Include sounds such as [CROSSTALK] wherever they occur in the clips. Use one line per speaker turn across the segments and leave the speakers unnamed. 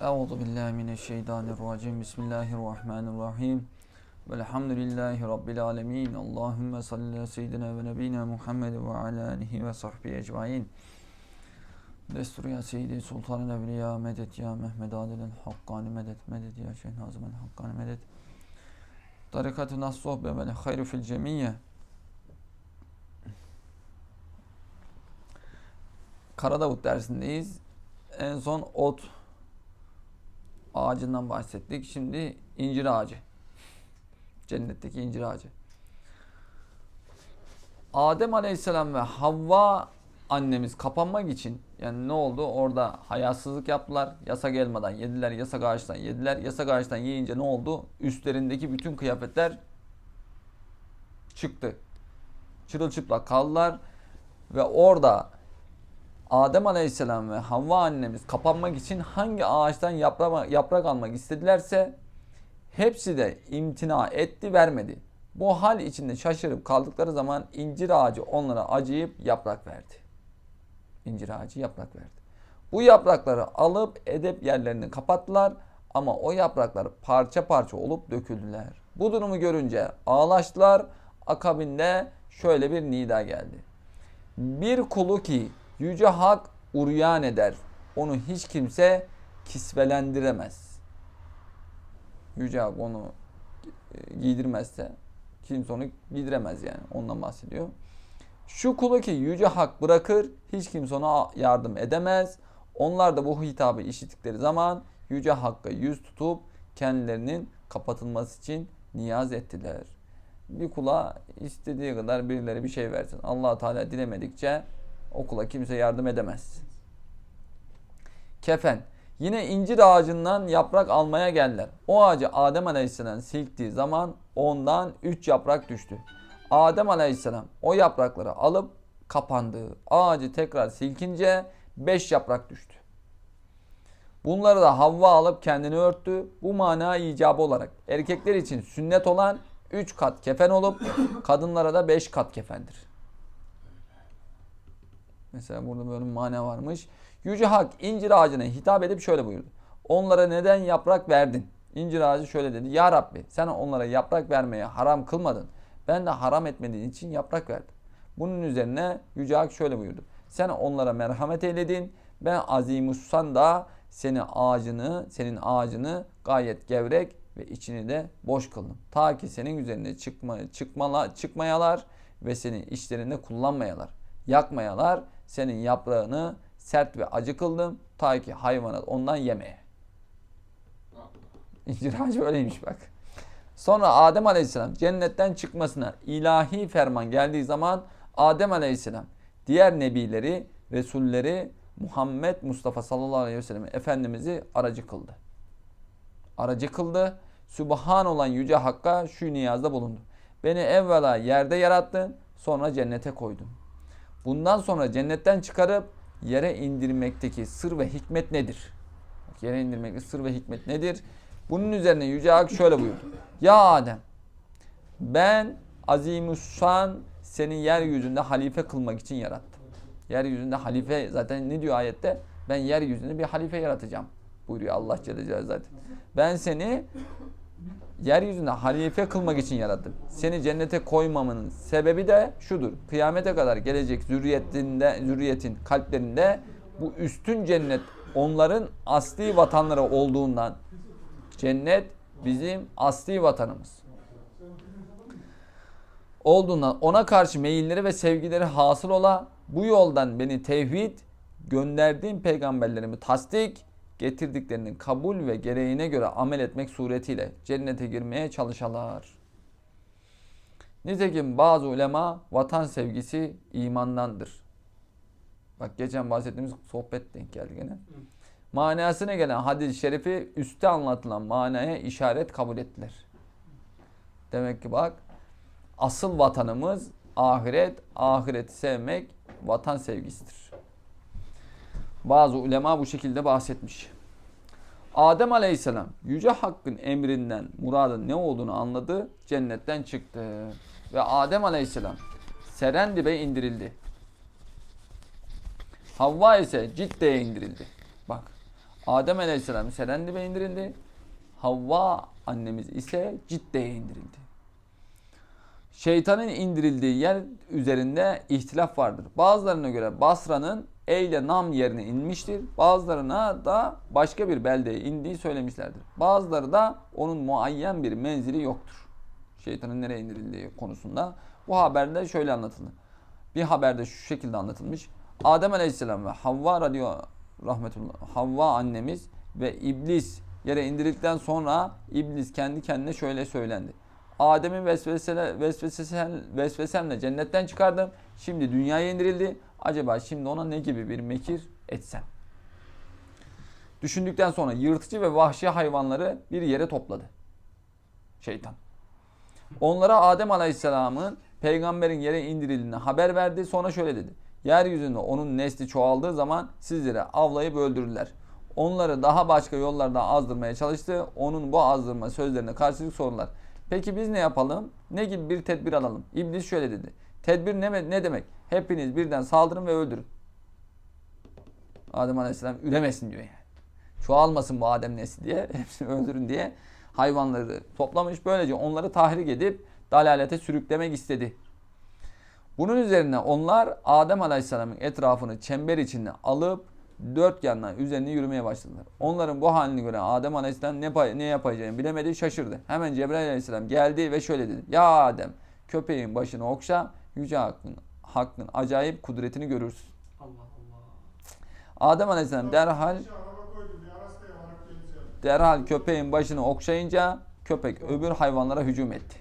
Euzu billahi mineşşeytanirracim. Bismillahirrahmanirrahim. Velhamdülillahi rabbil alamin. Allahumme salli ala seyyidina ve nebiyina Muhammed ve ala alihi ve sahbihi ecmaîn. Destur ya seyyidi sultanın evliya medet ya Mehmed adelen hakkani medet medet ya şeyh nazımen hakkani medet. Tarikat-ı nas sohbe ve hayru fil cemiyye. Karadavut dersindeyiz. En son ot ağacından bahsettik. Şimdi incir ağacı. Cennetteki incir ağacı. Adem Aleyhisselam ve Havva annemiz kapanmak için yani ne oldu? Orada hayasızlık yaptılar. Yasak elmadan yediler, yasak ağaçtan yediler. Yasak ağaçtan yiyince ne oldu? Üstlerindeki bütün kıyafetler çıktı. Çırılçıplak kaldılar ve orada Adem Aleyhisselam ve Havva annemiz kapanmak için hangi ağaçtan yaprak, yaprak almak istedilerse hepsi de imtina etti vermedi. Bu hal içinde şaşırıp kaldıkları zaman incir ağacı onlara acıyıp yaprak verdi. İncir ağacı yaprak verdi. Bu yaprakları alıp edep yerlerini kapattılar ama o yapraklar parça parça olup döküldüler. Bu durumu görünce ağlaştılar. Akabinde şöyle bir nida geldi. Bir kulu ki Yüce Hak uryan eder. Onu hiç kimse kisvelendiremez. Yüce Hak onu e, giydirmezse kimse onu giydiremez yani. Ondan bahsediyor. Şu kulu ki Yüce Hak bırakır, hiç kimse ona yardım edemez. Onlar da bu hitabı işittikleri zaman Yüce Hakk'a yüz tutup kendilerinin kapatılması için niyaz ettiler. Bir kula istediği kadar birileri bir şey versin. allah Teala dilemedikçe okula kimse yardım edemez. Kefen. Yine incir ağacından yaprak almaya geldiler. O ağacı Adem Aleyhisselam silktiği zaman ondan üç yaprak düştü. Adem Aleyhisselam o yaprakları alıp kapandığı ağacı tekrar silkince beş yaprak düştü. Bunları da Havva alıp kendini örttü. Bu mana icabı olarak erkekler için sünnet olan üç kat kefen olup kadınlara da beş kat kefendir. Mesela burada böyle bir mana varmış. Yüce Hak incir ağacına hitap edip şöyle buyurdu. Onlara neden yaprak verdin? İncir ağacı şöyle dedi. Ya Rabbi sen onlara yaprak vermeye haram kılmadın. Ben de haram etmediğin için yaprak verdim. Bunun üzerine Yüce Hak şöyle buyurdu. Sen onlara merhamet eyledin. Ben azimussan da senin ağacını, senin ağacını gayet gevrek ve içini de boş kıldım. Ta ki senin üzerine çıkma, çıkmala, çıkmayalar ve senin işlerinde kullanmayalar. Yakmayalar senin yaprağını sert ve acı kıldım ta ki hayvanat ondan yemeye. İncir ağacı öyleymiş bak. Sonra Adem Aleyhisselam cennetten çıkmasına ilahi ferman geldiği zaman Adem Aleyhisselam diğer nebileri, resulleri Muhammed Mustafa sallallahu aleyhi ve sellem Efendimiz'i aracı kıldı. Aracı kıldı. Sübhan olan Yüce Hakk'a şu niyazda bulundu. Beni evvela yerde yarattın sonra cennete koydun. Bundan sonra cennetten çıkarıp yere indirmekteki sır ve hikmet nedir? Bak, yere indirmekteki sır ve hikmet nedir? Bunun üzerine Yüce Hak şöyle buyurdu. Ya Adem ben azimussan seni yeryüzünde halife kılmak için yarattım. Yeryüzünde halife zaten ne diyor ayette? Ben yeryüzünde bir halife yaratacağım buyuruyor Allah Celle Celaluhu zaten. Ben seni yeryüzünde halife kılmak için yarattım. Seni cennete koymamın sebebi de şudur. Kıyamete kadar gelecek zürriyetinde, zürriyetin kalplerinde bu üstün cennet onların asli vatanları olduğundan cennet bizim asli vatanımız. Olduğundan ona karşı meyilleri ve sevgileri hasıl ola bu yoldan beni tevhid gönderdiğim peygamberlerimi tasdik getirdiklerinin kabul ve gereğine göre amel etmek suretiyle cennete girmeye çalışalar. Nitekim bazı ulema vatan sevgisi imandandır. Bak geçen bahsettiğimiz sohbet denk geldi gene. Manasına gelen hadis-i şerifi üstte anlatılan manaya işaret kabul ettiler. Demek ki bak asıl vatanımız ahiret, ahireti sevmek vatan sevgisidir. Bazı ulema bu şekilde bahsetmiş. Adem Aleyhisselam Yüce Hakk'ın emrinden muradın ne olduğunu anladı. Cennetten çıktı. Ve Adem Aleyhisselam Serendip'e indirildi. Havva ise Cidde'ye indirildi. Bak Adem Aleyhisselam Serendip'e indirildi. Havva annemiz ise Cidde'ye indirildi. Şeytanın indirildiği yer üzerinde ihtilaf vardır. Bazılarına göre Basra'nın Eyle Nam yerine inmiştir. Bazılarına da başka bir beldeye indiği söylemişlerdir. Bazıları da onun muayyen bir menzili yoktur. Şeytanın nereye indirildiği konusunda. Bu haberde şöyle anlatıldı. Bir haberde şu şekilde anlatılmış. Adem Aleyhisselam ve Havva radyo rahmetullah Havva annemiz ve iblis yere indirildikten sonra iblis kendi kendine şöyle söylendi. Adem'i vesvesele, vesvesesel, vesvesemle cennetten çıkardım. Şimdi dünyaya indirildi. Acaba şimdi ona ne gibi bir mekir etsem? Düşündükten sonra yırtıcı ve vahşi hayvanları bir yere topladı. Şeytan. Onlara Adem Aleyhisselam'ın peygamberin yere indirildiğini haber verdi. Sonra şöyle dedi. Yeryüzünde onun nesli çoğaldığı zaman sizlere avlayıp öldürürler. Onları daha başka yollardan azdırmaya çalıştı. Onun bu azdırma sözlerine karşılık sordular. Peki biz ne yapalım? Ne gibi bir tedbir alalım? İblis şöyle dedi. Tedbir ne, ne demek? Hepiniz birden saldırın ve öldürün. Adem Aleyhisselam üremesin diyor yani. Çoğalmasın bu Adem nesli diye. [LAUGHS] Hepsini öldürün diye hayvanları toplamış. Böylece onları tahrik edip dalalete sürüklemek istedi. Bunun üzerine onlar Adem Aleyhisselam'ın etrafını çember içinde alıp dört yandan üzerine yürümeye başladılar. Onların bu halini gören Adem Aleyhisselam ne, ne yapacağını bilemedi şaşırdı. Hemen Cebrail Aleyhisselam geldi ve şöyle dedi. Ya Adem köpeğin başını okşa yüce hakkın, hakkın acayip kudretini görürsün.
Allah Allah.
Adem Aleyhisselam derhal derhal köpeğin başını okşayınca köpek öbür hayvanlara hücum etti.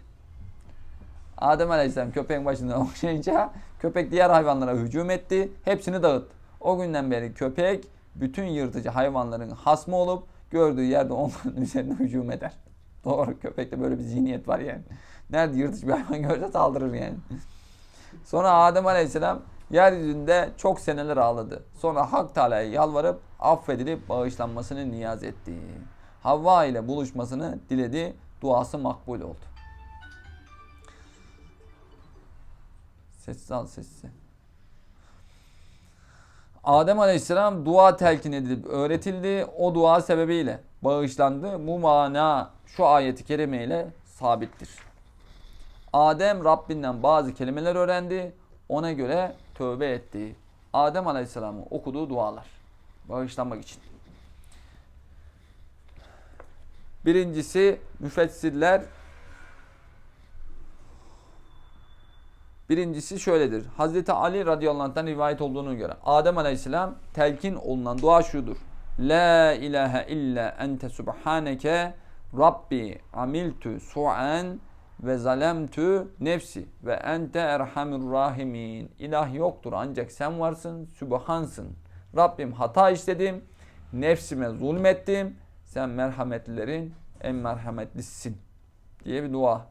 Adem Aleyhisselam köpeğin başını okşayınca köpek diğer hayvanlara hücum etti. Hepsini dağıttı. O günden beri köpek bütün yırtıcı hayvanların hasmı olup gördüğü yerde onların [LAUGHS] üzerine hücum eder. Doğru köpekte böyle bir zihniyet var yani. Nerede yırtıcı bir hayvan görse saldırır yani. Sonra Adem Aleyhisselam yeryüzünde çok seneler ağladı. Sonra Hak Teala'ya yalvarıp affedilip bağışlanmasını niyaz etti. Havva ile buluşmasını diledi. Duası makbul oldu. Sessiz al sessiz. Adem Aleyhisselam dua telkin edilip öğretildi. O dua sebebiyle bağışlandı. Bu mana şu ayeti kerime ile sabittir. Adem Rabbinden bazı kelimeler öğrendi. Ona göre tövbe etti. Adem Aleyhisselam'ın okuduğu dualar. Bağışlanmak için. Birincisi müfessirler Birincisi şöyledir. Hazreti Ali radıyallahu anh'tan rivayet olduğunu göre Adem aleyhisselam telkin olunan dua şudur. La ilahe illa ente subhaneke Rabbi amiltu su'an ve zalemtu nefsi ve ente erhamur rahimin. İlah yoktur ancak sen varsın, sübhansın. Rabbim hata işledim, nefsime zulmettim. Sen merhametlilerin en merhametlisisin diye bir dua.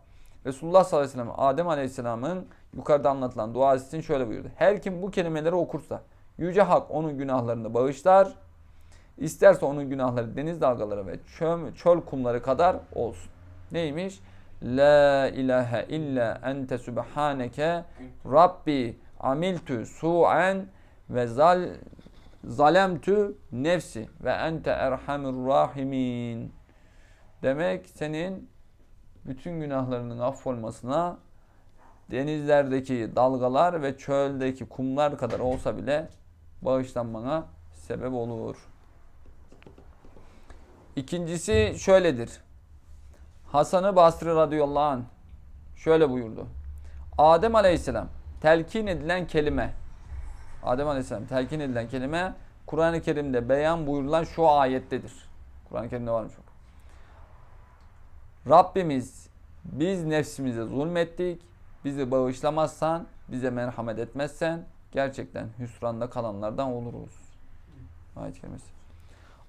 Resulullah sallallahu aleyhi ve sellem Adem aleyhisselamın yukarıda anlatılan dua için şöyle buyurdu. Her kim bu kelimeleri okursa Yüce Hak onun günahlarını bağışlar. İsterse onun günahları deniz dalgaları ve çöl, çöl kumları kadar olsun. Neymiş? La ilahe illa ente subhaneke Rabbi amiltu su'en ve zal zalemtu nefsi ve ente erhamur rahimin. Demek senin bütün günahlarının affolmasına denizlerdeki dalgalar ve çöldeki kumlar kadar olsa bile bağışlanmana sebep olur. İkincisi şöyledir. Hasan-ı Basri radıyallahu anh şöyle buyurdu. Adem aleyhisselam telkin edilen kelime Adem aleyhisselam telkin edilen kelime Kur'an-ı Kerim'de beyan buyurulan şu ayettedir. Kur'an-ı Kerim'de varmış çok. Rabbimiz biz nefsimize zulmettik. Bizi bağışlamazsan, bize merhamet etmezsen gerçekten hüsranda kalanlardan oluruz. Ayet kelimesi.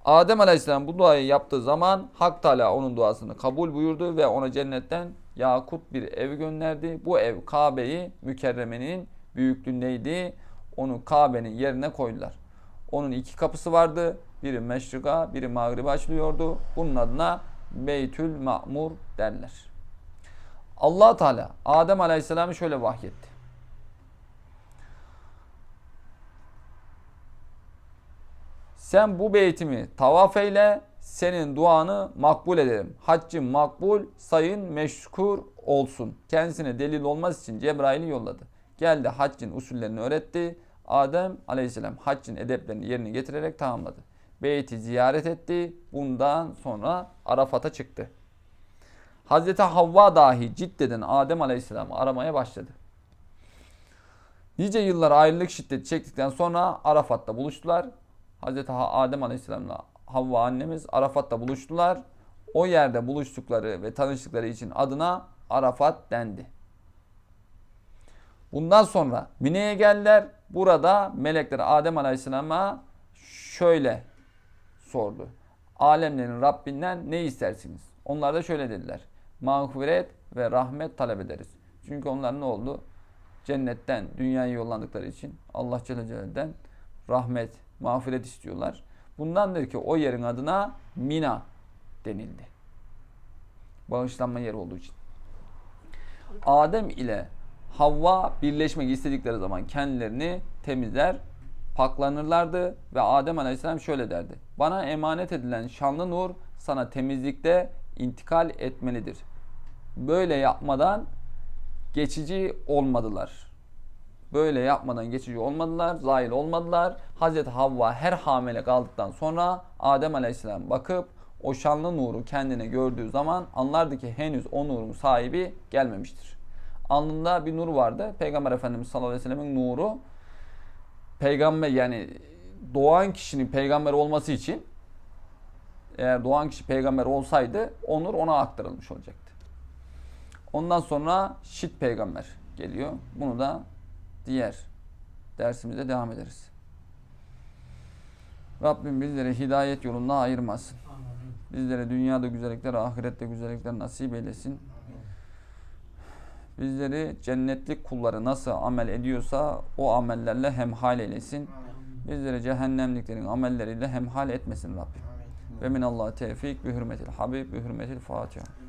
Adem Aleyhisselam bu duayı yaptığı zaman Hak Teala onun duasını kabul buyurdu ve ona cennetten yakut bir ev gönderdi. Bu ev Kabe'yi mükerremenin büyüklüğündeydi. Onu Kabe'nin yerine koydular. Onun iki kapısı vardı. Biri meşrika, biri mağribe açılıyordu. Bunun adına Beytül Ma'mur derler. Allah Teala Adem Aleyhisselam'ı şöyle vahyetti. Sen bu beytimi tavaf eyle, senin duanı makbul ederim. Haccın makbul, sayın meşkur olsun. Kendisine delil olmaz için Cebrail'i yolladı. Geldi haccın usullerini öğretti. Adem aleyhisselam haccın edeplerini yerine getirerek tamamladı. Beyti ziyaret etti. Bundan sonra Arafat'a çıktı. Hazreti Havva dahi Cidde'den Adem aleyhisselamı aramaya başladı. Nice yıllar ayrılık şiddeti çektikten sonra Arafat'ta buluştular. Hazreti Ha- Adem Aleyhisselam'la Havva annemiz Arafat'ta buluştular. O yerde buluştukları ve tanıştıkları için adına Arafat dendi. Bundan sonra Mine'ye geldiler. Burada melekler Adem Aleyhisselam'a şöyle sordu. Alemlerin Rabbinden ne istersiniz? Onlar da şöyle dediler. Mağfiret ve rahmet talep ederiz. Çünkü onlar ne oldu? Cennetten dünyaya yollandıkları için Allah Celle Celaluhu'dan rahmet, mağfiret istiyorlar. Bundandır ki o yerin adına Mina denildi. Bağışlanma yeri olduğu için. Adem ile Havva birleşmek istedikleri zaman kendilerini temizler, paklanırlardı ve Adem Aleyhisselam şöyle derdi. Bana emanet edilen şanlı nur sana temizlikte intikal etmelidir. Böyle yapmadan geçici olmadılar. Böyle yapmadan geçici olmadılar, zahil olmadılar. Hazreti Havva her hamile kaldıktan sonra Adem Aleyhisselam bakıp o şanlı nuru kendine gördüğü zaman anlardı ki henüz o nurun sahibi gelmemiştir. Alnında bir nur vardı. Peygamber Efendimiz sallallahu aleyhi ve sellemin nuru peygamber yani doğan kişinin peygamber olması için eğer doğan kişi peygamber olsaydı o nur ona aktarılmış olacaktı. Ondan sonra Şit peygamber geliyor. Bunu da diğer dersimizde devam ederiz. Rabbim bizleri hidayet yolunda ayırmasın. Bizlere dünyada güzellikler, ahirette güzellikler nasip eylesin. Bizleri cennetlik kulları nasıl amel ediyorsa o amellerle hemhal eylesin. Bizleri cehennemliklerin amelleriyle hemhal etmesin Rabbim. Ve minallah tevfik bi hürmetil habib bi hürmetil fatiha.